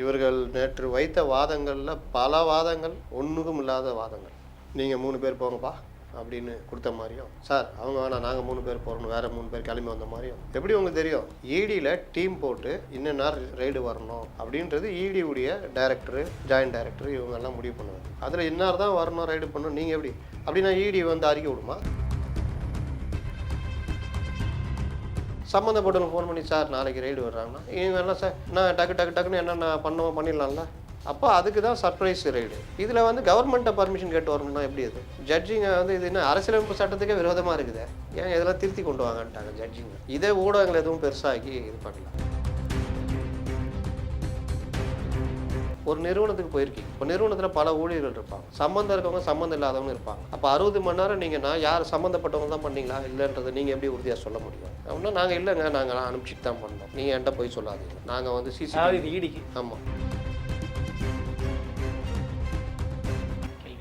இவர்கள் நேற்று வைத்த வாதங்களில் பல வாதங்கள் ஒன்றுக்கும் இல்லாத வாதங்கள். நீங்கள் மூணு பேர் போங்கப்பா அப்படின்னு கொடுத்த மாதிரியும் சார் அவங்க வேணாம் நாங்கள் மூணு பேர் போகிறோம் வேறு மூணு பேர் கிளம்பி வந்த மாதிரியும். எப்படி உங்களுக்கு தெரியும்? ஈடியில் டீம் போட்டு இன்னும் நேரம் ரைடு வரணும் அப்படின்றது ஈடியுடைய டைரக்டரு ஜாயின்ட் டைரக்டர் இவங்கெல்லாம் முடிவு பண்ணுவாங்க. அதில் இன்னார் தான் வரணும் ரைடு பண்ணணும் நீங்கள் எப்படி? அப்படின்னா இடி வந்து அறிக்கை விடுமா? சம்மந்தப்பட்டவங்க ஃபோன் பண்ணி சார் நாளைக்கு ரைடு வர்றாங்கன்னா? இவங்க என்ன சார் நான் டக்கு டக்கு டக்குன்னு என்னென்ன பண்ணுவோம் பண்ணிடலாம்ல. அப்போ அதுக்கு தான் சர்ப்ரைஸ் ரைடு இதில் வந்து கவர்மெண்ட்டை பர்மிஷன் கேட்டு வரணும்னா எப்படி அது ஜட்ஜிங்க வந்து இது என்ன அரசியலமைப்பு சட்டத்துக்கே விரோதமாக இருக்குது. ஏன் இதெல்லாம் திருத்தி கொண்டு வாங்கன்ட்டாங்க ஜட்ஜிங்க இதே ஊடகங்கள் எதுவும் பெருசாகி இது பண்ணல. ஒரு நிறுவனத்துக்கு போயிருக்கீங்க. இப்போ நிறுவனத்தில் பல ஊழியர்கள் இருப்பாங்க. சம்மந்தம் இருக்கவங்க சம்மந்தம் இல்லாதவங்க இருப்பாங்க. அப்போ அறுபது மணி நேரம் நீங்கள் நான் யார் சம்மந்தப்பட்டவங்க தான் பண்ணீங்களா? இல்லைன்றதை நீங்கள் எப்படி உறுதியாக சொல்ல முடியும்? அப்படின்னா நாங்கள் இல்லைங்க. நாங்கள் அனுப்பிச்சிட்டு தான் பண்ணோம். நீங்கள் என்கிட்ட போய் சொல்லாதீங்க. நாங்கள் வந்து சிசிடிவி இது ஈடிக்கு. ஆமாம்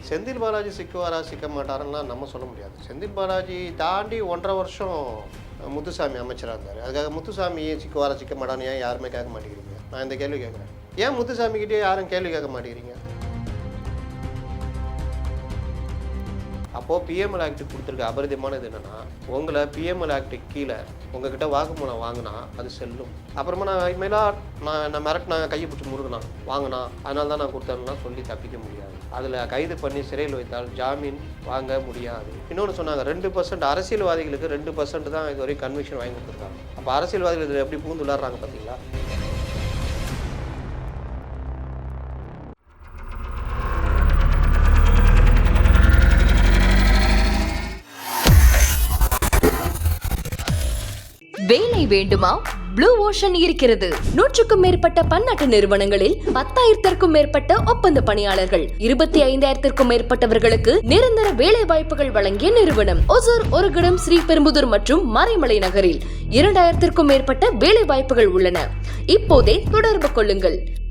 செந்தில் பாலாஜி சிக்குவாரா சிக்க மாட்டாருன்னா நம்ம சொல்ல முடியாது. செந்தில் பாலாஜி தாண்டி ஒன்றரை வருஷம் முத்துசாமி அமைச்சராக இருந்தார். அதுக்காக முத்துசாமி சிக்குவாரா சிக்க மாட்டான்னு ஏன் யாருமே கேட்க மாட்டேங்கிறீங்க? நான் இந்த கேள்வி கேட்குறேன். ஏன் முத்துசாமி கிட்டே யாரும் கேள்வி கேட்க மாட்டேங்கிறீங்க? அப்போது பிஎம்எல் ஆக்ட் கொடுத்துருக்க அபரிதமானது என்னென்னா உங்களை பிஎம்எல் ஆக்ட் கீழே உங்ககிட்ட வாக்குமூலம் வாங்கினா அது செல்லும். அப்புறமா நான் இனிமேலாக நான் நான் மிரட்டினா கையை பிடிச்சி முருகனா வாங்கினா அதனால தான் நான் கொடுத்தேன்னா சொல்லி தப்பிக்க முடியாது. அதில் கைது பண்ணி சிறையில் வைத்தால் ஜாமீன் வாங்க முடியாது. இன்னொன்று சொன்னாங்க ரெண்டு பர்சன்ட் அரசியல்வாதிகளுக்கு ரெண்டு பர்சன்ட் தான் இது வரைக்கும் கன்விக்ஷன் வாங்கி கொடுத்துருக்காங்க. அப்போ அரசியல்வாதிகள் இதில் எப்படி பூந்து விளாட்றாங்க பார்த்தீங்களா வேண்டுமா? ப்ளூ ஓஷன் இருக்கிறது. நூற்றுக்கும் மேற்பட்ட பன்னாட்டு நிறுவனங்களில் பத்தாயிரத்திற்கும் மேற்பட்ட ஒப்பந்த பணியாளர்கள். இருபத்தி ஐந்தாயிரத்திற்கும் மேற்பட்டவர்களுக்கு நிரந்தர வேலை வாய்ப்புகள் வழங்கிய நிறுவனம். ஒசூர் ஒருகிடம் ஸ்ரீபெரும்புதூர் மற்றும் மறைமலை நகரில் இரண்டாயிரத்திற்கும் மேற்பட்ட வேலை வாய்ப்புகள் உள்ளன. இப்போதே தொடர்பு கொள்ளுங்கள்.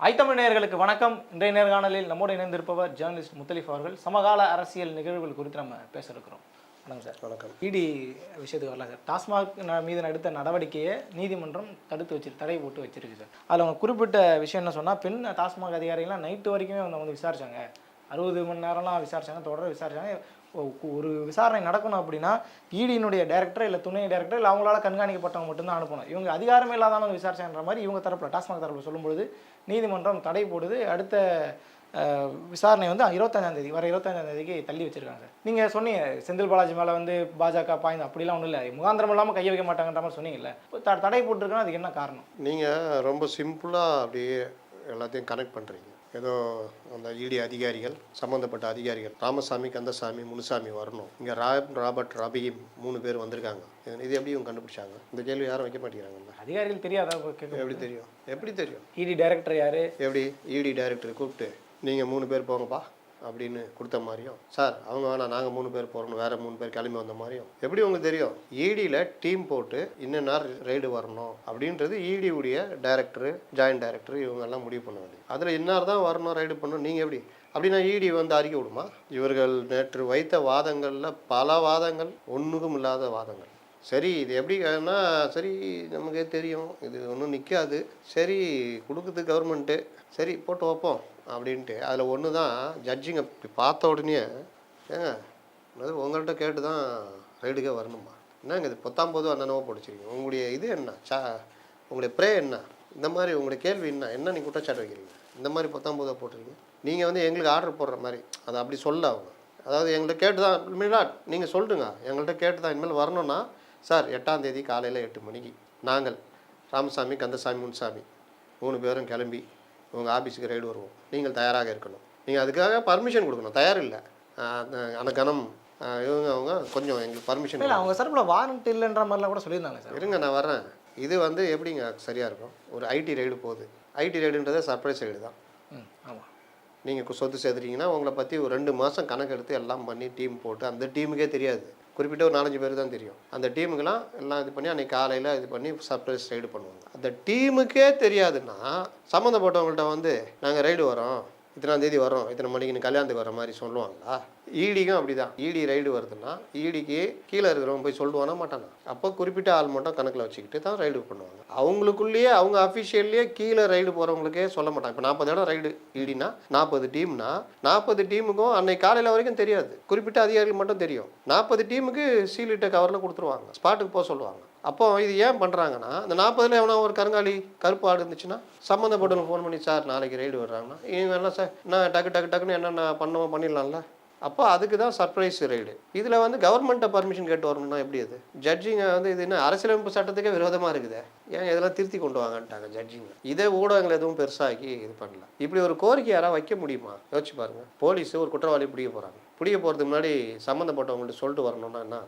ஐத்தமிழ் நேயர்களுக்கு வணக்கம். இன்றைய நேர்காணலில் நம்மோடு இணைந்திருப்பவர் ஜேர்னலிஸ்ட் முத்தலிஃப் அவர்கள். சமகால அரசியல் நிகழ்வுகள் குறித்து நம்ம பேச இருக்கிறோம் வணக்கம் சார். வணக்கம். இடி விஷயத்துக்கு வரலாம் சார். டாஸ்மாக் மீது எடுத்த நடவடிக்கையை நீதிமன்றம் தடுத்து வச்சு தடை போட்டு வச்சிருக்கு சார். அதில் அவங்க குறிப்பிட்ட விஷயம் என்ன சொன்னால் பெண் டாஸ்மாக் அதிகாரிகள்லாம் நைட்டு வரைக்குமே அவங்க வந்து விசாரிச்சாங்க. அறுபது மணி நேரம்லாம் விசாரிச்சாங்க தொடர விசாரிச்சாங்க. ஒரு விசாரணை நடக்கணும் அப்படின்னா இடியினுடைய டேரக்டர் இல்லை துணை டேரக்டர் இல்லை அவங்களால கண்காணிக்கப்பட்டவங்க மட்டும்தான் அனுப்பணும். இவங்க அதிகாரமே இல்லாதவங்க விசாரிச்சாங்கன்ற மாதிரி இவங்க தரப்பில் டாஸ்மாக் தரப்பில் சொல்லும்பொழுது நீதிமன்றம் தடை போடுது. அடுத்த விசாரணை வந்து இருபத்தஞ்சாம் தேதி வர இருபத்தஞ்சாம் தேதிக்கு தள்ளி வச்சிருக்காங்க சார். நீங்கள் சொன்னீங்க செந்தில் பாலாஜி மேலே வந்து பாஜக பாய்ந்து அப்படிலாம் ஒன்றும் இல்லை. முகாந்திரம் இல்லாமல் கைய வைக்க மாட்டாங்கன்ற மாதிரி சொன்னீங்கல்ல. இப்போ த- தடை போட்டிருக்கோன்னா அதுக்கு என்ன காரணம்? நீங்கள் ரொம்ப சிம்பிளாக அப்படியே எல்லாத்தையும் கனெக்ட் பண்ணுறீங்க ஏதோ அந்த இடி அதிகாரிகள் சம்மந்தப்பட்ட அதிகாரிகள் ராமசாமி கந்தசாமி முனுசாமி வரணும். இங்கே ரா ராபர்ட் ரபீம் மூணு பேர் வந்திருக்காங்க. இது- எப்படி இவங்க கண்டுபிடிச்சாங்க? இந்த கேள்வி யாரும் வைக்க மாட்டேங்கிறாங்கல்ல? அதிகாரிகள் தெரியாதா? எப்படி தெரியும்? எப்படி தெரியும்? இடி டைரக்டர் யாரு? எப்படி? இடி டைரக்டர் கூப்பிட்டு நீங்கள் மூணு பேர் போங்கப்பா. அப்படின்னு கொடுத்த மாதிரியும் சார் அவங்க வேணாம் நாங்கள் மூணு பேர் போகிறோம் வேறு மூணு பேர் கிளம்பி வந்த மாதிரியும் எப்படி உங்களுக்கு தெரியும்? இடியில் டீம் போட்டு இன்னும் நேரம் ரைடு வரணும் அப்படின்றது இடி உடைய டைரக்டரு ஜாயின்ட் டைரக்டர் இவங்கெல்லாம் முடிவு பண்ண வேண்டியது அதில் இன்னார் தான் வரணும் ரைடு பண்ணணும் நீங்கள் எப்படி? அப்படின்னா இடி வந்து அறிக்கை விடுமா? இவர்கள் நேற்று வைத்த வாதங்களில் பல வாதங்கள் ஒன்றுக்கும் இல்லாத வாதங்கள். சரி இது எப்படி சரி நமக்கே தெரியும் இது ஒன்றும் நிற்காது சரி கொடுக்குது கவர்மெண்ட்டு சரி போட்டு வைப்போம். அப்படின்ட்டு. அதில் ஒன்று தான் ஜட்ஜிங்க இப்படி பார்த்த உடனே ஏங்க அது உங்கள்கிட்ட கேட்டு தான் ரைடுக்கே வரணுமா? என்னங்க இது பத்தாம் போது அண்ணனவோ படிச்சிருக்கீங்க? உங்களுடைய இது என்ன? சா உங்களுடைய ப்ரே என்ன? இந்த மாதிரி உங்களுடைய கேள்வி என்ன? என்ன நீங்கள் குற்றச்சாட்டு வைக்கிறீங்க? இந்த மாதிரி பத்தாம் போதாக போட்டிருக்கீங்க. நீங்கள் வந்து எங்களுக்கு ஆர்டர் போடுற மாதிரி அதை அப்படி சொல்ல அவங்க. அதாவது எங்கள்கிட்ட கேட்டு தான் இனிமேல் நீங்கள் சொல்லிட்டுங்க எங்கள்கிட்ட கேட்டு தான் இனிமேல் வரணும்னா சார் எட்டாம் தேதி காலையில் எட்டு மணிக்கு நாங்கள் ராமசாமி கந்தசாமி முன்சாமி மூணு பேரும் கிளம்பி உங்கள் ஆஃபீஸுக்கு ரைடு வருவோம். நீங்கள் தயாராக இருக்கணும். நீங்கள் அதுக்காக பர்மிஷன் கொடுக்கணும். தயார் இல்லை. அந்த கணம் இவங்க அவங்க கொஞ்சம் எங்களுக்கு பர்மிஷன் இல்லை அவங்க சார்பில் வாரண்ட் இல்லைன்ற மாதிரிலாம் கூட சொல்லியிருந்தாங்க சார். இருங்க நான் வரேன் இது வந்து எப்படிங்க சரியாக இருக்கும்? ஒரு ஐடி ரைடு போகுது. ஐடி ரைடுன்றதே சர்ப்ரைஸ் ரைடு தான். ஆமாம் நீங்கள் சொத்து சேர்த்துட்டீங்கன்னா உங்களை பற்றி ஒரு ரெண்டு மாதம் கணக்கு எடுத்து எல்லாம் பண்ணி டீம் போட்டு அந்த டீமுக்கே தெரியாது. குறிப்பிட்ட ஒரு நாலஞ்சு பேர் தான் தெரியும். அந்த டீமுக்கெல்லாம் எல்லாம் இது பண்ணி அன்றைக்கி காலையில் இது பண்ணி சர்ப்ரைஸ் ரைடு பண்ணுவாங்க. அந்த டீமுக்கே தெரியாதுன்னா சம்மந்தப்பட்டவங்கள்ட்ட வந்து நாங்கள் ரைடு வரோம் இத்தனாம் தேதி வரோம் இத்தனை மணிக்கு கல்யாணத்துக்கு வர மாதிரி சொல்லுவாங்களா? ஈடிக்கும் அப்படி தான் ஈடி ரைடு வருதுன்னா ஈடிக்கு கீழே இருக்கிறவங்க போய் சொல்லுவானா மாட்டானா? அப்போ குறிப்பிட்ட ஆள் மட்டும் கணக்கில் வச்சுக்கிட்டு தான் ரைடு பண்ணுவாங்க. அவங்களுக்குள்ளேயே அவங்க அஃபிஷியல்லையே கீழே ரைடு போகிறவங்களுக்கே சொல்ல மாட்டாங்க. இப்போ நாற்பது இடம் ரைடு ஈடினா நாற்பது டீம்னா நாற்பது டீமுக்கும் அன்னைக்கு காலையில் வரைக்கும் தெரியாது. குறிப்பிட்ட அதிகாரிகள் மட்டும் தெரியும். நாற்பது டீமுக்கு சீலிட்ட கவரில் கொடுத்துருவாங்க. ஸ்பாட்டுக்கு போக சொல்லுவாங்க. அப்போ இது ஏன் பண்ணுறாங்கன்னா இந்த நாற்பதுல எவனா ஒரு கருங்காலி கருப்பு ஆடு இருந்துச்சுன்னா சம்மந்தப்பட்டவங்க ஃபோன் பண்ணி சார் நாளைக்கு ரைடு வர்றாங்கன்னா இவங்க என்ன சார் நான் டக்கு டக்கு டக்குன்னு என்னென்ன பண்ணுவோம் பண்ணிடலாம்ல. அப்போ அதுக்கு தான் சர்ப்ரைஸ் ரைடு இதில் வந்து கவர்மெண்ட்டை பர்மிஷன் கேட்டு வரணும்னா எப்படி அது? ஜட்ஜிங்க வந்து இது என்ன அரசியலமைப்பு சட்டத்துக்கே விரோதமாக இருக்குது? ஏன் இதெல்லாம் திருத்தி கொண்டு வாங்கன்ட்டாங்க ஜட்ஜிங்க இதே ஊடகங்கள் எதுவும் பெருசாகி இது பண்ணல. இப்படி ஒரு கோரிக்கை யாராவது வைக்க முடியுமா? யோசிச்சு பாருங்க. போலீஸ் ஒரு குற்றவாளி பிடிக்க போகிறாங்க பிடிக்க போகிறதுக்கு முன்னாடி சம்மந்தப்பட்டவங்கள்ட்ட சொல்லிட்டு வரணும்னா என்ன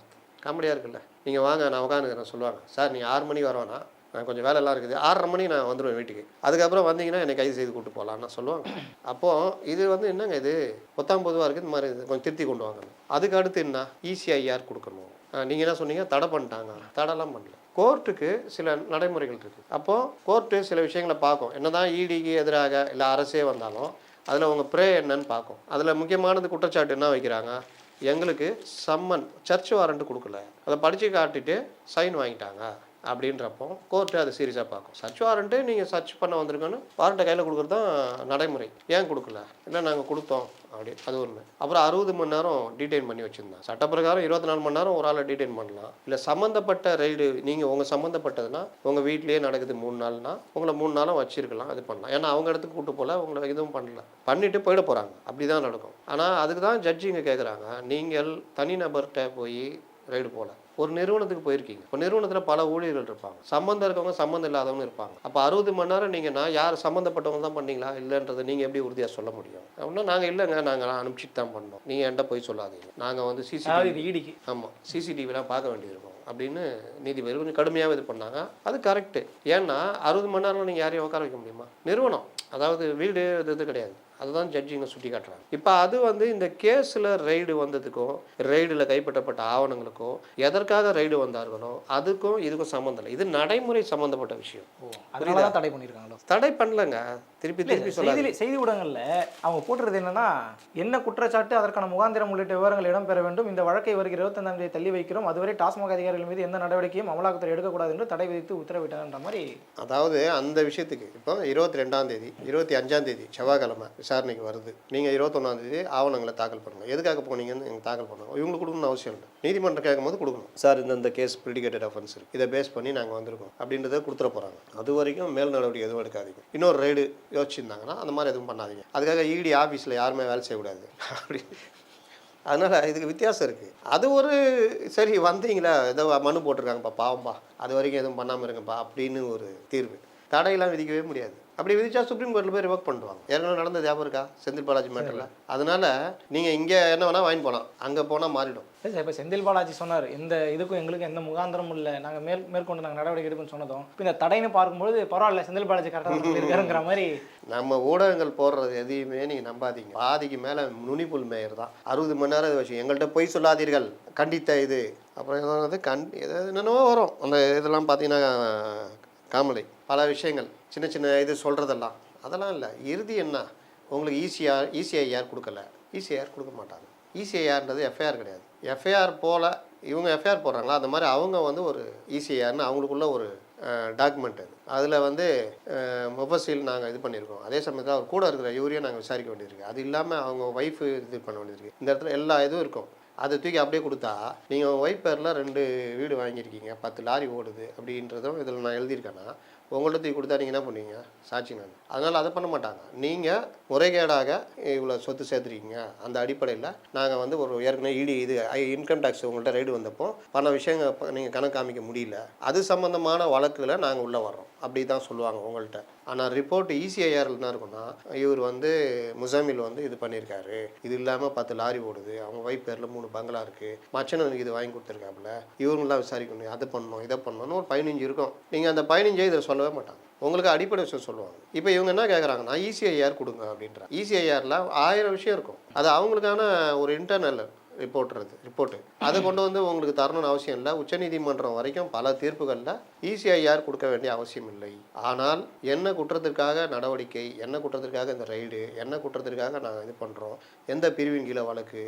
காமெடியாக இருக்குல்ல. நீங்கள் வாங்க நான் உட்காந்துக்கிறேன் சொல்லுவாங்க. சார் நீங்கள் ஆறு மணி வரவேனா நான் கொஞ்சம் வேலையெல்லாம் இருக்குது. ஆறரை மணி நான் வந்துடுவேன் வீட்டுக்கு. அதுக்கப்புறம் வந்தீங்கன்னா என்னை கைது செய்து கூட்டு போகலான்னு சொல்லுவாங்க. அப்போது இது வந்து என்னங்க இது? பொத்தாம் பொதுவாக இருக்குது இந்த மாதிரி இது கொஞ்சம் திருத்தி கொண்டு வாங்க. அதுக்கு அடுத்து என்ன? இசிஐஆர் கொடுக்கணும். நீங்கள் என்ன சொன்னீங்க? தடை பண்ணிட்டாங்க. தடைலாம் பண்ணல. கோர்ட்டுக்கு சில நடைமுறைகள் இருக்குது அப்போது கோர்ட்டு சில விஷயங்களை பார்க்கும். என்ன தான் இடிக்கு எதிராக இல்லை அரசே வந்தாலும் அதில் உங்கள் ப்ரே என்னன்னு பார்க்கும். அதில் முக்கியமானது குற்றச்சாட்டு என்ன வைக்கிறாங்க? எங்களுக்கு சம்மன் சர்ச் வாரண்ட் கொடுக்கல. அதை படித்து காட்டிட்டு சைன் வாங்கிட்டாங்க. அப்படின்றப்போ கோர்ட்டு அதை சீரியஸாக பார்க்கும். சர்ச் வாரண்ட்டு நீங்கள் சர்ச் பண்ண வந்திருக்கோன்னு வாரண்ட்டை கையில் கொடுக்குறது தான் நடைமுறை. ஏன் கொடுக்கல? இல்லை நாங்கள் கொடுத்தோம்? அப்படி அது ஒன்று அப்புறம் அறுபது மணி நேரம் டீடைன் பண்ணி வச்சுருந்தேன். சட்டப்பிரகாரம் இருபத்தி நாலு மணி நேரம் ஒரு ஆளை டீடைன் பண்ணலாம். இல்லை சம்மந்தப்பட்ட ரைடு நீங்கள் உங்கள் சம்மந்தப்பட்டதுன்னா உங்கள் வீட்லேயே நடக்குது மூணு நாள்னா உங்களை மூணு நாளும் வச்சிருக்கலாம் அது பண்ணலாம். ஏன்னா அவங்க இடத்துக்கு கூட்டு போகல உங்களை எதுவும் பண்ணல. பண்ணிட்டு போயிட போகிறாங்க அப்படி தான் நடக்கும். ஆனால் அதுக்கு தான் ஜட்ஜிங்க கேட்குறாங்க நீங்கள் தனிநபர்கிட்ட போய் ரைடு போகல. ஒரு நிறுவனத்துக்கு போயிருக்கீங்க. இப்போ நிறுவனத்தில் பல ஊழியர்கள் இருப்பாங்க. சம்மந்தம் இருக்கவங்க சம்மந்தம் இல்லாதவங்க இருப்பாங்க. அப்போ அறுபது மணி நேரம் நீங்கன்னா யார் சம்மந்தப்பட்டவங்க தான் பண்ணீங்களா? இல்லைன்றதை நீங்கள் எப்படி உறுதியாக சொல்ல முடியும்? அப்படின்னா நாங்கள் இல்லைங்க. நாங்கள் அனுப்பிச்சிட்டு தான் பண்ணோம். நீங்கள் என்கிட்ட போய் சொல்லாதீங்க. நாங்கள் வந்து சிசிடிவி ஆமாம் சிசிடிவிலாம் பார்க்க வேண்டியிருக்கும். அப்படின்னு நீதிபதி கொஞ்சம் கடுமையாக இது பண்ணாங்க. அது கரெக்டு ஏன்னா அறுபது மணி நேரம் நீங்கள் யாரையும் உட்கார வைக்க முடியுமா? நிறுவனம். அதாவது வீடு இது இது கிடையாது. அதுதான் ஜட்ஜிங்க சுட்டி காட்டுறாங்க. இப்போ அது வந்து இந்த கேஸில் ரைடு வந்ததுக்கும் ரைடில் கைப்பற்றப்பட்ட ஆவணங்களுக்கும் எதற்காக ரைடு வந்தார்களோ அதுக்கும் இதுக்கும் சம்மந்தம் இல்லை. இது நடைமுறை சம்மந்தப்பட்ட விஷயம். ஓ அதனால தான் தடை பண்ணியிருக்காங்களோ? தடை பண்ணலங்க. திருப்பி திருப்பி செய்தி செய்தி ஊடகங்கள்ல அவங்க போட்டுறது என்னன்னா என்ன குற்றச்சாட்டு அதற்கான முகாந்திரம் உள்ளிட்ட விவரங்கள் இடம்பெற வேண்டும். இந்த வழக்கை வருகிற இருபத்தஞ்சாம் தேதி தள்ளி வைக்கிறோம். அதுவரை டாஸ்மாக் அதிகாரிகள் மீது எந்த நடவடிக்கையும் அமலாக்கத்துறை எடுக்கக்கூடாது என்று தடை விதித்து உத்தரவிட்டாங்கன்ற மாதிரி அதாவது அந்த விஷயத்துக்கு இப்போ இருபத்தி ரெண்டாம் தேதி இருபத்தி அஞ்சாம் தேதி செவ்வாய்க்கிழமை விசாரணைக்கு வருது. நீங்கள் இருபத்தொன்னாந்தேதி ஆவணங்களை தாக்கல் பண்ணுங்கள் எதுக்காக போனீங்கன்னு எங்கள் தாக்கல் பண்ணுங்க இவங்களுக்கு கொடுக்கணும்னு அவசியம் இல்லை. நீதிமன்றம் கேட்கும்போது கொடுக்கணும். சார் இந்த இந்த கேஸ் ப்ரிடிகேட்டட் அஃபென்ஸ் இருக்கு. இதை பேஸ் பண்ணி நாங்கள் வந்திருக்கோம். அப்படின்றத கொடுத்துட போகிறாங்க அது வரைக்கும் மேல் நடவடிக்கை எதுவும் எடுக்காதீங்க. இன்னொரு ரைடு யோசிச்சிருந்தாங்கன்னா அந்த மாதிரி எதுவும் பண்ணாதீங்க. அதுக்காக இடி ஆஃபீஸில் யாருமே வேலை செய்யக்கூடாது. அப்படி. அதனால் இதுக்கு வித்தியாசம் இருக்குது அது ஒரு சரி வந்தீங்களா? ஏதோ மனு போட்டிருக்காங்கப்பா பாவம்பா. அது வரைக்கும் எதுவும் பண்ணாமல் இருங்கப்பா அப்படின்னு ஒரு தீர்வு. தடையெல்லாம் விதிக்கவே முடியாது. அப்படி விதிச்சா சுப்ரீம் கோர்ட்டில் போய் ரிவர்க் பண்ணுவாங்க ஏற்கனவே நடந்தது ஞாபகம் இருக்கா? செந்தில் பாலாஜி மேட்டரில் அதனால நீங்கள் இங்கே என்ன வேணால் வாங்கி போகலாம் அங்கே போனால் மாறிடும். சார் இப்போ செந்தில் பாலாஜி சொன்னார் எந்த இதுக்கும் எங்களுக்கு எந்த முகாந்திரமும் இல்லை. நாங்கள் மேல் மேற்கொண்டு நாங்கள் நடவடிக்கை எடுப்போம்னு சொன்னதும் இப்போ இந்த தடைன்னு பார்க்கும்போது பரவாயில்ல செந்தில் பாலாஜி கரெக்டாக சொல்லியிருக்காருங்கிற மாதிரி நம்ம ஊடகங்கள் போடுறது எதையுமே நீங்கள் நம்பாதீங்க. பாதிக்கு மேலே நுனிப்புல் மேயர் தான். அறுபது மணி நேரம் இது வச்சு எங்கள்கிட்ட பொய் சொல்லாதீர்கள். கண்டித்த இது. அப்புறம் எதாவது கண் எதாவது என்னென்னவோ வரும். அந்த இதெல்லாம் பார்த்தீங்கன்னா காமெடி பல விஷயங்கள் சின்ன சின்ன இது சொல்கிறதெல்லாம் அதெல்லாம் இல்லை. இறுதி என்ன? உங்களுக்கு ஈஸியாக யார் கொடுக்கல? ஈசிஐஆர் கொடுக்க மாட்டாங்க. ஈசிஐஆர்ன்றது எஃப்ஐஆர் கிடையாது. எஃப்ஐஆர் போல் இவங்க எஃப்ஐஆர் போடுறாங்களா? அந்த மாதிரி அவங்க வந்து ஒரு ஈசிஐஆர்னு அவங்களுக்குள்ள ஒரு டாக்குமெண்ட் அது. அதில் வந்து முபசீல் நாங்கள் இது பண்ணியிருக்கோம். அதே சமயத்தில் அவர் கூட இருக்கிற யூரியா நாங்கள் விசாரிக்க வேண்டியிருக்கு. அது இல்லாமல் அவங்க ஒய்ஃபு இது பண்ண வேண்டியிருக்கு. இந்த இடத்துல எல்லா இதுவும் இருக்கும். அதை தூக்கி அப்படியே கொடுத்தா நீங்கள் உங்கள் ஒய்ஃப் பேரில் ரெண்டு வீடு வாங்கியிருக்கீங்க பத்து லாரி ஓடுது அப்படின்றதும் இதில் நான் எழுதியிருக்கேன்னா உங்கள்ட்ட தூக்கி கொடுத்தா நீங்கள் என்ன பண்ணுவீங்க? சாட்சி நான் அதனால் அதை பண்ண மாட்டாங்க. நீங்கள் முறைகேடாக இவ்வளோ சொத்து சேர்த்துருக்கீங்க. அந்த அடிப்படையில் நாங்கள் வந்து ஒரு ஏற்கனவே இடி இது இன்கம் டேக்ஸ் உங்கள்கிட்ட ரைடு வந்தப்போ பல விஷயங்கள் நீங்கள் கணக்கு காமிக்க முடியல. அது சம்மந்தமான வழக்கில் நாங்கள் உள்ளே வரோம் அப்படி தான் சொல்லுவாங்க உங்கள்கிட்ட ஆனால் ரிப்போர்ட் ஈசிஐஆரில் என்ன இருக்குன்னா இவர் வந்து முசாமில் வந்து இது பண்ணியிருக்காரு. இது இல்லாமல் பத்து லாரி ஓடுது. அவங்க வைப் பேரில் மூணு பங்களா இருக்குது மச்சனனுக்கு இது வாங்கி கொடுத்துருக்காப்புல. இவங்களாம் விசாரிக்கணும். அதை பண்ணணும் இதை பண்ணணும்னு ஒரு பதினஞ்சு இருக்கும். நீங்கள் அந்த பதினஞ்சை இதில் பண்ணவே மாட்டாங்க. உங்களுக்கு அடிப்படை விஷயம் சொல்லுவாங்க. இப்போ இவங்க என்ன கேட்குறாங்கன்னா ஈசிஐஆர் கொடுங்க அப்படின்ற. ஈசிஐஆரில் ஆயிரம் விஷயம் இருக்கும். அது அவங்களுக்கான ஒரு இன்டர்னல் ரிப்போர்ட்றது ரிப்போர்ட்டு அதை கொண்டு வந்து உங்களுக்கு தரணும்னு அவசியம் இல்லை. உச்சநீதிமன்றம் வரைக்கும் பல தீர்ப்புகளில் இசிஐஆர் கொடுக்க வேண்டிய அவசியம் இல்லை. ஆனால் என்ன குற்றத்திற்காக நடவடிக்கை என்ன குற்றத்திற்காக இந்த ரைடு என்ன குற்றத்திற்காக நாங்கள் இது பண்ணுறோம் எந்த பிரிவின் கீழே வழக்கு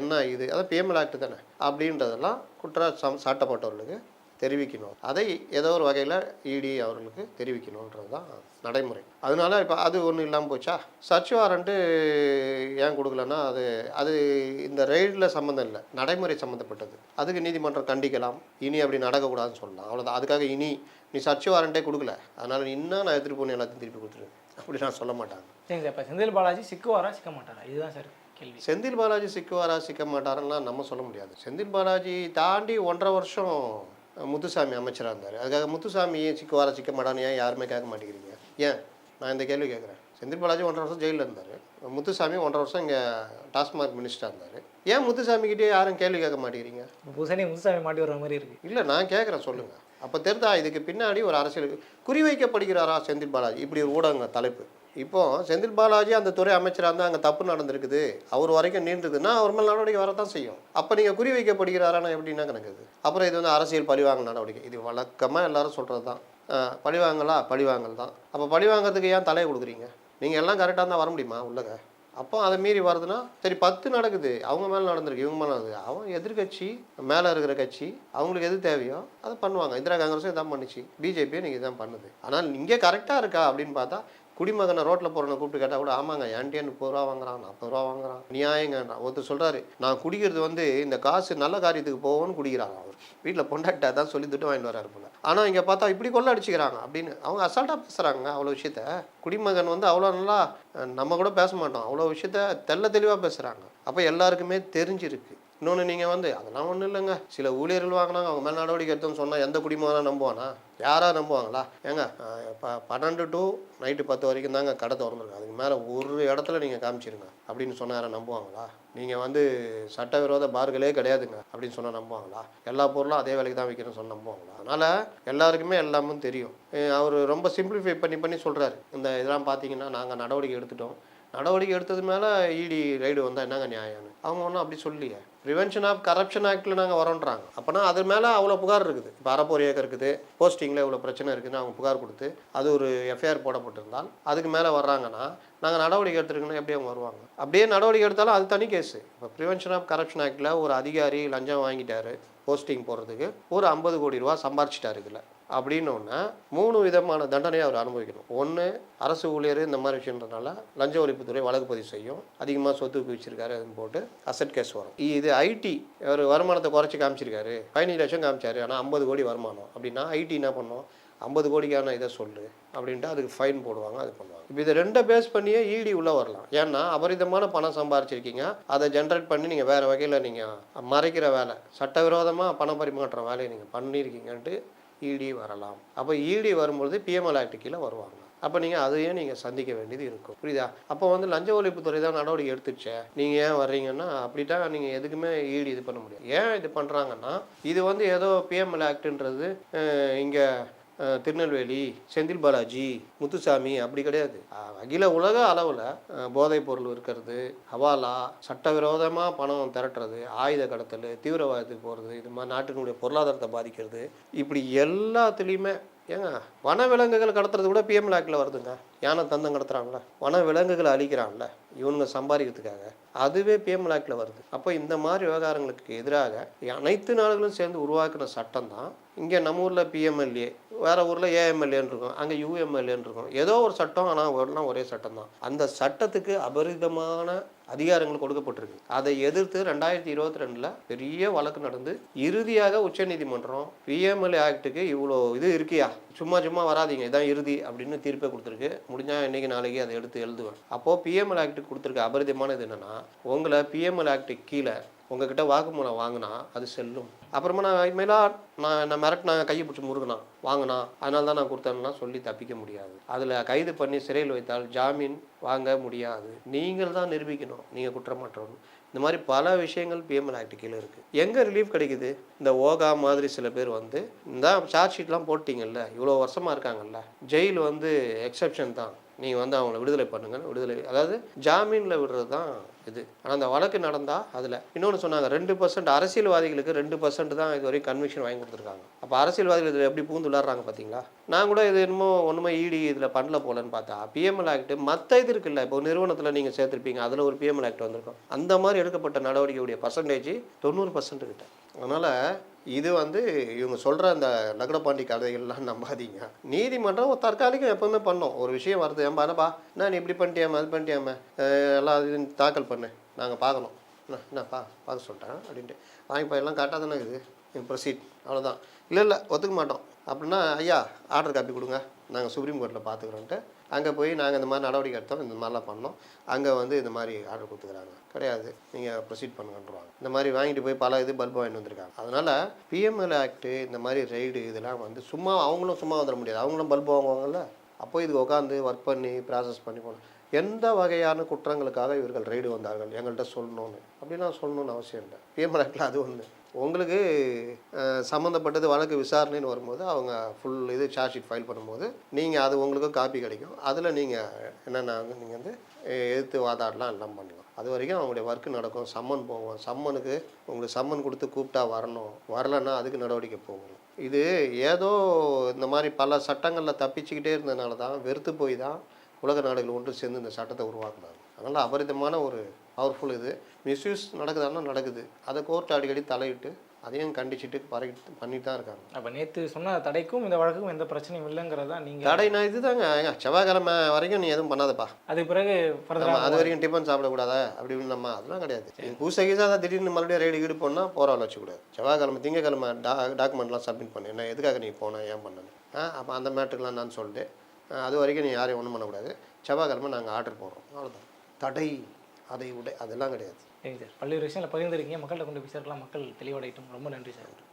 என்ன இது அதான் பிஎம்எல் ஆக்ட் தானே. அப்படின்றதெல்லாம் குற்ற சம் சாட்டப்பட்டவர்களுக்கு தெரிவிக்கணும். அதை ஏதோ ஒரு வகையில் இடி அவர்களுக்கு தெரிவிக்கணுன்றது தான் நடைமுறை. அதனால இப்போ அது ஒன்றும் இல்லாமல் போச்சா? சர்ச் வாரண்ட்டு ஏன் கொடுக்கலன்னா அது அது இந்த ரெய்டில் சம்மந்தம் இல்லை. நடைமுறை சம்மந்தப்பட்டது அதுக்கு நீதிமன்றம் கண்டிக்கலாம். இனி அப்படி நடக்கக்கூடாதுன்னு சொல்லலாம். அவ்வளோதான் அதுக்காக இனி நீ சர்ச் வாரண்ட்டே கொடுக்கல. அதனால் இன்னும் நான் எடுத்துகிட்டு போன எல்லாத்தையும் திருப்பி கொடுத்துருவேன். அப்படி நான் சொல்ல மாட்டாங்க. சரிங்க சார் இப்போ செந்தில் பாலாஜி சிக்குவாரா சிக்க மாட்டாரா? இதுதான் சார் கேள்வி. செந்தில் பாலாஜி சிக்குவாரா சிக்க மாட்டாருன்னா நம்ம சொல்ல முடியாது. செந்தில் பாலாஜி தாண்டி ஒன்றரை வருஷம் முத்துசாமி அமைச்சராக இருந்தார். அதுக்காக முத்துசாமி ஏன் சிக்குவாரா சிக்க மாட்டான்னு ஏன் யாருமே கேட்க மாட்டேங்கிறீங்க? ஏன்? நான் இந்த கேள்வி கேட்குறேன். செந்தில் பாலாஜி ஒன்றரை வருஷம் ஜெயிலில் இருந்தார். முத்துசாமி ஒன்றரை வருஷம் இங்கே டாஸ்மாக் மினிஸ்டராக இருந்தார். ஏன் முத்துசாமிக்கிட்டே யாரும் கேள்வி கேட்க மாட்டேங்கிறீங்க? புதுசானி முத்துசாமி மாட்டி வர மாதிரி இருக்கு. இல்லை நான் கேட்குறேன் சொல்லுங்கள் அப்போ தெரிதா இதுக்கு பின்னாடி ஒரு அரசியல் குறிவைக்கப்படுகிறாரா செந்தில் பாலாஜி? இப்படி ஒரு ஊடகங்க தலைப்பு. இப்போது செந்தில் பாலாஜி அந்த துறை அமைச்சராக இருந்தால் அங்கே தப்பு நடந்திருக்குது. அவர் வரைக்கும் நீண்டுதுன்னா அவர் மேல் நடவடிக்கை வரத்தான் செய்யும். அப்போ நீங்கள் குறி வைக்கப்படுகிறாரானா எப்படின்னா கணக்குது. அப்புறம் இது வந்து அரசியல் பழிவாங்கல் நடவடிக்கை. இது வழக்கமாக எல்லாரும் சொல்கிறது தான் அஹ், பழிவாங்கலா பழிவாங்கல் தான். அப்போ பழிவாங்கிறதுக்கு ஏன் தலையை கொடுக்குறீங்க? நீங்கள் எல்லாம் கரெக்டாக இருந்தால் வர முடியுமா உள்ளக அப்போ அதை மீறி வருதுன்னா சரி பத்து நடக்குது. அவங்க மேலே நடந்திருக்கு இவங்க மேலே நடக்குது அவன் எதிர்கட்சி மேலே இருக்கிற கட்சி அவங்களுக்கு எது தேவையோ அதை பண்ணுவாங்க. இந்திரா காங்கிரஸும் இதான் பண்ணுச்சு. பிஜேபியும் நீங்கள் இதான் பண்ணுது. ஆனால் இங்கே கரெக்டாக இருக்கா அப்படின்னு பார்த்தா குடிமகனை ரோட்டில் போகிறவனை கூப்பிட்டு கேட்டால் கூட ஆமாங்க ஏன்டே முப்பது ரூபா வாங்குறான் நாற்பது ரூபா வாங்குறான். நியாயங்கன்றான். ஒருத்தர் சொல்கிறாரு நான் குடிக்கிறது வந்து இந்த காசு நல்ல காரியத்துக்கு போவோன்னு குடிக்கிறாங்க அவர். வீட்டில் பொண்டாட்டா தான் சொல்லி திட்டு வாங்கிட்டு வராரு போல. ஆனால் இங்கே பார்த்தா இப்படி கொள்ள அடிச்சுக்கிறாங்க அப்படின்னு. அவங்க அசால்ட்டாக பேசுகிறாங்க அவ்வளோ விஷயத்த. குடிமகன் வந்து அவ்வளோ நல்லா நம்ம கூட பேச மாட்டோம். அவ்வளோ விஷயத்த தெல்ல தெளிவாக பேசுகிறாங்க அப்போ எல்லாருக்குமே தெரிஞ்சிருக்கு. இன்னொன்று நீங்கள் வந்து அதெல்லாம் ஒன்றும் இல்லைங்க. சில ஊழியர்கள் வாங்கினாங்க அவங்க மேலே நடவடிக்கை எடுத்தோம்னு சொன்னால் எந்த குடிமகனாக நம்புவானா? யாராக நம்புவாங்களா? ஏங்க இப்போ ப பன்னெண்டு டு நைட்டு பத்து வரைக்கும் தாங்க கடை திறந்துருக்கு. அதுக்கு மேலே ஒரு இடத்துல நீங்கள் காமிச்சிருங்க அப்படின்னு சொன்னால் யாரை நம்புவாங்களா? நீங்கள் வந்து சட்டவிரோத பார்களே கிடையாதுங்க அப்படின்னு சொன்னால் நம்புவாங்களா? எல்லா பொருளும் அதே வேலைக்கு தான் வைக்கிறேன்னு சொன்ன நம்புவாங்களா? அதனால் எல்லாருக்குமே எல்லாமும் தெரியும். அவர் ரொம்ப சிம்பிளிஃபை பண்ணி பண்ணி சொல்கிறாரு இந்த இதெல்லாம் பார்த்தீங்கன்னா நாங்கள் நடவடிக்கை எடுத்துட்டோம். நடவடிக்கை எடுத்தது மேலே இடி ரைடு வந்தால் என்னங்க நியாயம்னு. அவங்க ஒன்றும் அப்படி சொல்லலையே. ப்ரிவென்ஷன் ஆஃப் கரப்ஷன் ஆக்டில் நாங்கள் வரோன்றாங்க. அப்போனா அது மேலே அவ்வளோ புகார் இருக்குது. இப்போ அறப்போர் ஏக்கர் இருக்குது போஸ்டிங்கில் இவ்வளோ பிரச்சனை இருக்குதுன்னு அவங்க புகார் கொடுத்து அது ஒரு எஃப்ஐஆர் போடப்பட்டிருந்தால் அதுக்கு மேலே வர்றாங்கன்னா நாங்கள் நடவடிக்கை எடுத்துருக்கோன்னா எப்படி அவங்க வருவாங்க? அப்படியே நடவடிக்கை எடுத்தாலும் அது தனி கேஸு இப்போ ப்ரிவென்ஷன் ஆஃப் கரப்ஷன் ஆக்டில் ஒரு அதிகாரி லஞ்சம் வாங்கிட்டாரு. போஸ்டிங் போடுறதுக்கு ஒரு ஐம்பது கோடி ரூபா சம்பாரிச்சிட்டாரு இதில். அப்படின்னோடனே மூணு விதமான தண்டனையை அவர் அனுபவிக்கணும். ஒன்று அரசு ஊழியர் இந்த மாதிரி விஷயன்றனால லஞ்ச ஒழிப்புத்துறை வழக்கு பதிவு செய்யும். அதிகமாக சொத்து குவிச்சிருக்காரு அதுன்னு போட்டு அசட் கேஸ் வரும். இது ஐடி அவர் வருமானத்தை குறைச்சி காமிச்சிருக்காரு. பதினஞ்சு லட்சம் காமிச்சாரு. ஆனால் ஐம்பது கோடி வருமானம். அப்படின்னா ஐடி என்ன பண்ணும்? ஐம்பது கோடிக்கான இதை சொல்லு அப்படின்ட்டு அதுக்கு ஃபைன் போடுவாங்க அது பண்ணுவாங்க. இப்போ இதை ரெண்டை பேஸ் பண்ணியே ஈடி உள்ளே வரலாம். ஏன்னா அபரிதமான பணம் சம்பாரிச்சிருக்கீங்க. அதை ஜென்ரேட் பண்ணி நீங்கள் வேறு வகையில் நீங்கள் மறைக்கிற வேலை. சட்டவிரோதமாக பண பரிமாற்ற வேலையை நீங்கள் பண்ணியிருக்கீங்கன்ட்டு இடி வரலாம். அப்போ இடி வரும்பொழுது பிஎம்எல் ஆக்ட் கீழே வருவாங்க. அப்போ நீங்கள் அதையே நீங்கள் சந்திக்க வேண்டியது இருக்கும். புரியுதா? அப்போ வந்து லஞ்ச ஒழிப்புத்துறை தான் நடவடிக்கை எடுத்துச்சே. நீங்கள் ஏன் வர்றீங்கன்னா அப்படிட்டா நீங்கள் எதுக்குமே ஈடு இது பண்ண முடியாது. ஏன் இது பண்ணுறாங்கன்னா இது வந்து ஏதோ பிஎம்எல் ஆக்டுன்றது இங்கே திருநெல்வேலி செந்தில் பாலாஜி முத்துசாமி அப்படி கிடையாது. அகில உலக அளவில் போதைப் பொருள் இருக்கிறது ஹவாலா சட்டவிரோதமாக பணம் திரட்டுறது ஆயுத கடத்தல் தீவிரவாதத்துக்கு போகிறது இது மாதிரி நாட்டினுடைய பொருளாதாரத்தை பாதிக்கிறது இப்படி எல்லாத்துலேயுமே ஏங்க வன விலங்குகள் கடத்துறது கூட பிஎம் லாக்கில் வருதுங்க. யானை தந்தம் கடத்துகிறாங்களே வன விலங்குகளை அழிக்கிறான்ல இவனுங்க சம்பாதிக்கிறதுக்காக. அதுவே பிஎம் லாக்கில் வருது. அப்போ இந்த மாதிரி விவகாரங்களுக்கு எதிராக அனைத்து நாடுகளும் சேர்ந்து உருவாக்கின சட்டம் தான் இங்கே நம்ம ஊரில் பிஎம்எல்ஏ வேறு ஊரில் ஏஎம்எல்ஏன்னு இருக்கும் அங்கே யூஎம்எல்ஏன்னு இருக்கும் ஏதோ ஒரு சட்டம் ஆனால் எல்லாம் ஒரே சட்டம் தான் அந்த சட்டத்துக்கு அபரிதமான அதிகாரங்கள் கொடுக்கப்பட்டிருக்கு. அதை எதிர்த்து ரெண்டாயிரத்தி இருபத்தி ரெண்டில் பெரிய வழக்கு நடந்து இறுதியாக உச்சநீதிமன்றம் பிஎம்எல்ஏ ஆக்டுக்கு இவ்வளோ இது இருக்கியா? சும்மா சும்மா வராதீங்க. இதான் இறுதி அப்படின்னு தீர்ப்பை கொடுத்துருக்கு. முடிஞ்சால் இன்னைக்கு நாளைக்கு அதை எடுத்து எழுதுவேன். அப்போது பிஎம்எல் ஆக்டுக்கு கொடுத்துருக்க அபரிதமானது என்னென்னா உங்களை பிஎம்எல் ஆக்டுக்கு கீழே உங்ககிட்ட வாக்குமூலம் வாங்கினா அது செல்லும். அப்புறமா நான் இனிமேலா நான் நான் மிரட்டினா கையை பிடிச்சி முருகனா வாங்கினா அதனால தான் நான் கொடுத்தேன்னா சொல்லி தப்பிக்க முடியாது. அதில் கைது பண்ணி சிறையில் வைத்தால் ஜாமீன் வாங்க முடியாது. நீங்கள் தான் நிரூபிக்கணும். நீங்கள் குற்றமாற்றணும் இந்த மாதிரி பல விஷயங்கள் பிஎம்எல் ஆக்ட் கீழே இருக்குது எங்கே ரிலீஃப் கிடைக்குது? இந்த ஓகா மாதிரி சில பேர் வந்து இந்த சார்ஜ் ஷீட்லாம் போட்டிங்கல்ல இவ்வளோ வருஷமாக இருக்காங்கல்ல ஜெயில் வந்து எக்ஸெப்ஷன் தான். நீங்கள் வந்து அவங்கள விடுதலை பண்ணுங்கள் விடுதலை அதாவது ஜாமீனில் விடுறது தான் இது. ஆனால் அந்த வழக்கு நடந்தால் அதில். இன்னொன்று சொன்னாங்க ரெண்டு பர்சன்ட் அரசியல்வாதிகளுக்கு ரெண்டு பர்சன்ட் தான் இது வரைக்கும் கன்விக்ஷன் வாங்கி கொடுத்துருக்காங்க. அப்போ அரசியல்வாதிகள் இதில் எப்படி பூந்து விளாட்றாங்க பார்த்தீங்களா நான் கூட இது என்னமோ ஒன்றுமே ஈடி இதில் பண்ணல போலன்னு பார்த்தா பிஎம்எல் ஆக்ட் மற்ற இது இருக்குல்ல இப்போ நிறுவனத்தில் நீங்கள் சேர்த்துருப்பீங்க அதில் ஒரு பிஎம்எல் ஆக்ட் வந்திருக்கும். அந்த மாதிரி எடுக்கப்பட்ட நடவடிக்கையுடைய பர்சன்டேஜ் தொண்ணூறு பர்சன்ட் கிட்ட. அதனால் இது வந்து இவங்க சொல்கிற அந்த லக்னபாண்டி கதைகள்லாம் நம்பாதீங்க. நீதிமன்றம் தற்காலிகம் எப்போவுமே பண்ணோம். ஒரு விஷயம் வருது ஏன் என்னப்பா? நான் இப்படி பண்ணிட்டியாம அது பண்ணிட்டியாம? எல்லாம் இது தாக்கல் பண்ணு. நாங்கள் பார்க்கணும். நான் என்னப்பா? பார்க்க சொல்லிட்டேன் அப்படின்ட்டு. வாங்கிப்பா எல்லாம் கரெக்டாக தானே இருக்குது. ப்ரொசீட் அவ்வளோதான் இல்லை இல்லை ஒத்துக்க மாட்டோம். அப்படின்னா ஐயா ஆர்டர் காப்பி கொடுங்க. நாங்கள் சுப்ரீம் கோர்ட்டில் பார்த்துக்குறோன்ட்டு அங்கே போய் நாங்கள் இந்த மாதிரி நடவடிக்கை எடுத்தோம் இந்த மாதிரிலாம் பண்ணோம். அங்கே வந்து இந்த மாதிரி ஆர்டர் கொடுத்துக்கிறாங்க. கிடையாது. நீங்கள் ப்ரொசீட் பண்ணுங்கன்றாங்க. இந்த மாதிரி வாங்கிட்டு போய் பல இது பல்பு வாங்கிட்டு வந்திருக்காங்க. அதனால் பிஎம்எல் ஆக்ட்டு இந்த மாதிரி ரைடு இதெல்லாம் வந்து சும்மா அவங்களும் சும்மா வந்துட முடியாது. அவங்களும் பல்பு வாங்குவாங்கல்ல. அப்போ இதுக்கு உட்காந்து ஒர்க் பண்ணி ப்ராசஸ் பண்ணி போகணும். எந்த வகையான குற்றங்களுக்காக இவர்கள் ரைடு வந்தார்கள்? எங்கள்கிட்ட சொல்லணும்னு. அப்படிலாம் சொல்லணும்னு அவசியம் இல்லை. பிஎம்எல் ஆக்டில் அது ஒன்று உங்களுக்கு சம்மந்தப்பட்டது வழக்கு விசாரணைன்னு வரும்போது அவங்க ஃபுல் இது சார்ஜ் ஷீட் ஃபைல் பண்ணும்போது நீங்கள் அது உங்களுக்கு காப்பி கிடைக்கும். அதில் நீங்கள் என்னென்ன நீங்கள் வந்து எதிர்த்து வாதாடலாம் எல்லாம் பண்ணலாம். அது வரைக்கும் அவங்களுடைய ஒர்க்கு நடக்கும். சம்மன் போகும். சம்மனுக்கு உங்களுக்கு சம்மன் கொடுத்து கூப்பிட்டா வரணும். வரலன்னா அதுக்கு நடவடிக்கை போகணும். இது ஏதோ இந்த மாதிரி பல சட்டங்களில் தப்பிச்சுக்கிட்டே இருந்ததுனால தான் வெறுத்து போய் தான் உலக நாடுகள் ஒன்று சேர்ந்து இந்த சட்டத்தை உருவாக்குனாங்க. அதனால் அபரிதமான ஒரு பவர்ஃபுல் இது. மிஸ்யூஸ் நடக்குதான்னா நடக்குது. அதை கோர்ட் அடிக்கடி தலையிட்டு அதையும் கண்டிச்சுட்டு பறக்கிட்டு பண்ணிட்டு தான் இருக்காங்க. அப்போ நேற்று சொன்ன தடைக்கும் இந்த வழக்குக்கும் எந்த பிரச்சனையும் இல்லைங்கிறதா நீங்கள் தடை நான் இதுதாங்க. ஏங்க, செவ்வாய்க்கிழமை வரைக்கும் நீ எதுவும் பண்ணாதப்பா. அதுக்கு பிறகு அது வரைக்கும் டிஃபன் சாப்பிடக்கூடாதா? அப்படி நம்ம அதெல்லாம் கிடையாது. பூசை கீசா தான் திடீர்னு மறுபடியும் ரைடு கீடு போனால் போகிற வச்சுக்கூடாது செவ்வாய்க்கிழமை திங்கக்கிழமை டா டாக்குமெண்ட்லாம் சப்மிட் பண்ணு. என்ன எதுக்காக நீ போன ஏன் பண்ணணும் அப்போ அந்த மேட்டுக்கெலாம் நான் சொல்லிட்டு அது வரைக்கும் நீ யாரையும் ஒன்றும் பண்ணக்கூடாது. செவ்வாய்க்கிழமை நாங்கள் ஆர்டர் போடுறோம். அவ்வளோதான் தடை. அதை உடை அதெல்லாம் கிடையாது. சரிங்க சார் பல்வேறு விஷயங்களை பகிர்ந்துருக்கீங்க. மக்கள்கிட்ட கொண்டு போய் சேர்க்கலாம். மக்கள் தெளிவடையட்டும். ரொம்ப நன்றி சார்.